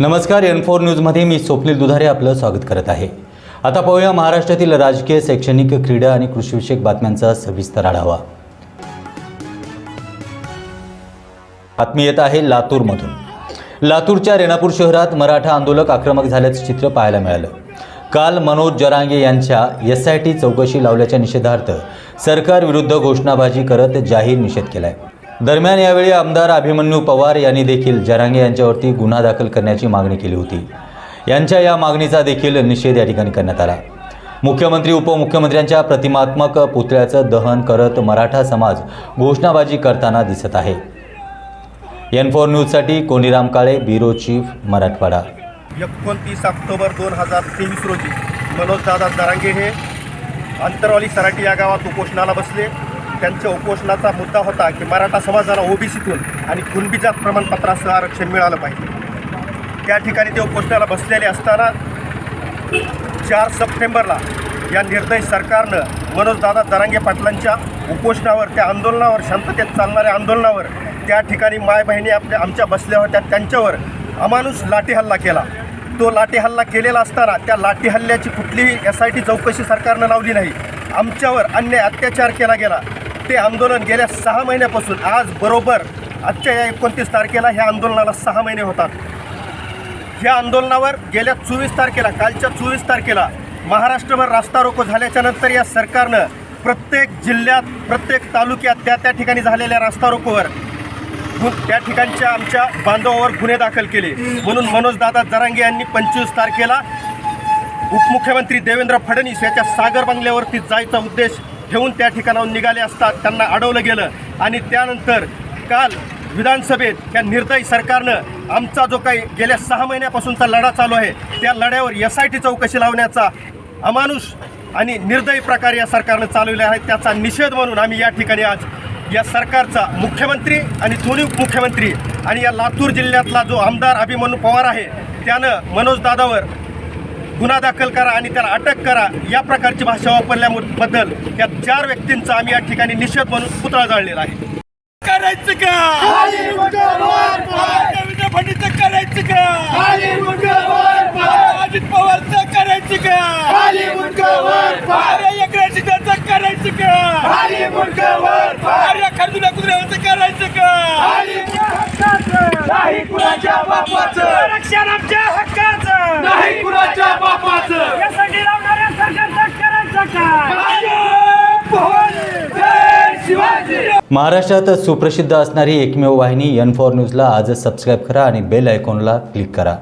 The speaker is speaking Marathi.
नमस्कार एन फोर न्यूजमध्ये मी स्वप्नील दुधारे आपलं स्वागत करत आहे. आता पाहूया महाराष्ट्रातील राजकीय शैक्षणिक क्रीडा आणि कृषीविषयक बातम्यांचा सविस्तर आढावा. बातमी येत आहे लातूरमधून. लातूरच्या रेणापूर शहरात मराठा आंदोलक आक्रमक झाल्याचं चित्र पाहायला मिळालं. काल मनोज जरांगे यांच्या एस आय टी चौकशी लावल्याच्या निषेधार्थ सरकारविरुद्ध घोषणाबाजी करत जाहीर निषेध केला आहे दरम्यान यावेळी आमदार अभिमन्यू पवार यांनी देखील जरांगे यांच्यावरती गुन्हा दाखल करण्याची मागणी केली होती. यांच्या या मागणीचा देखील निषेध या ठिकाणी करण्यात आला. मुख्यमंत्री उपमुख्यमंत्र्यांच्या प्रतिमात्मक पुतळ्याचं दहन करत मराठा समाज घोषणाबाजी करताना दिसत आहे. एन फोर न्यूजसाठी कोणीराम काळे ब्युरो चीफ मराठवाडा. एकोणतीस ऑक्टोबर दोन हजार तेवीस रोजी मनोजदादा जरांगे हे अंतरवाली सराटी या गावात उपोषणाला बसले. त्यांच्या उपोषणाचा मुद्दा होता की मराठा समाजाला ओबीसीतून आणि कुणबी जात प्रमाणपत्रासह आरक्षण मिळालं पाहिजे. त्या ठिकाणी ते उपोषणाला बसलेले असताना चार सप्टेंबरला या निर्दयी सरकारनं मनोजदादा दरांगे पाटलांच्या उपोषणावर त्या आंदोलनावर शांततेत चालणाऱ्या आंदोलनावर त्या ठिकाणी माय बहिणी आपल्या आमच्या बसल्या होत्या त्यांच्यावर अमानुष लाठी हल्ला केला. तो लाठी हल्ला केलेला असताना त्या लाठी हल्ल्याची कुठलीही एस आय टी चौकशी सरकारनं लावली नाही. आमच्यावर अन्याय अत्याचार केला गेला. ते आंदोलन गेल्या सहा महिन्यापासून आज बरोबर आजच्या या एकोणतीस तारखेला ह्या आंदोलनाला सहा महिने होतात. या आंदोलनावर गेल्या चोवीस तारखेला कालच्या चोवीस तारखेला महाराष्ट्रभर रास्ता रोको झाल्याच्यानंतर या सरकारनं प्रत्येक जिल्ह्यात प्रत्येक तालुक्यात त्या त्या ठिकाणी झालेल्या रास्ता रोकोवर त्या ठिकाणच्या आमच्या बांधवावर गुन्हे दाखल केले. म्हणून मनोजदादा जरांगे यांनी पंचवीस तारखेला उपमुख्यमंत्री देवेंद्र फडणवीस याच्या सागर बंगल्यावरती जायचा उद्देश ठेवून त्या ठिकाणाहून निघाले असता त्यांना अडवलं गेलं. आणि त्यानंतर काल विधानसभेत या निर्दयी सरकारनं आमचा जो काही गेल्या सहा महिन्यापासूनचा लढा चालू आहे त्या लढ्यावर एस आय टी चौकशी लावण्याचा अमानुष आणि निर्दयी प्रकार या सरकारनं चालवले आहे त्याचा निषेध म्हणून आम्ही या ठिकाणी आज या सरकारचा मुख्यमंत्री आणि दोन्ही उपमुख्यमंत्री आणि या लातूर जिल्ह्यातला जो आमदार अभिमन्यू पवार आहे त्यानं मनोज दादावर गुन्हा दाखल करा आणि त्याला अटक करा. या प्रकारची भाषा वापरल्याबद्दल या चार व्यक्तींचा आम्ही या ठिकाणी निषेध म्हणून पुतळा जाळलेला आहे. करायचं का? करायचं का? अजित पवारचं करायचं का? करायचं का? खरजुला कुत्र्यावरचं करायचं का? आरक्षण आमच्या हक्काचं नाही कुणाच्या बापाचं. यासाठी लावणाऱ्या सरकारचं करायचं का जय शिवाजी. महाराष्ट्रात सुप्रसिद्ध असणारी एकमेव वाहिनी एन फोर न्यूजला आजच सबस्क्राईब करा आणि बेल आयकॉनला क्लिक करा.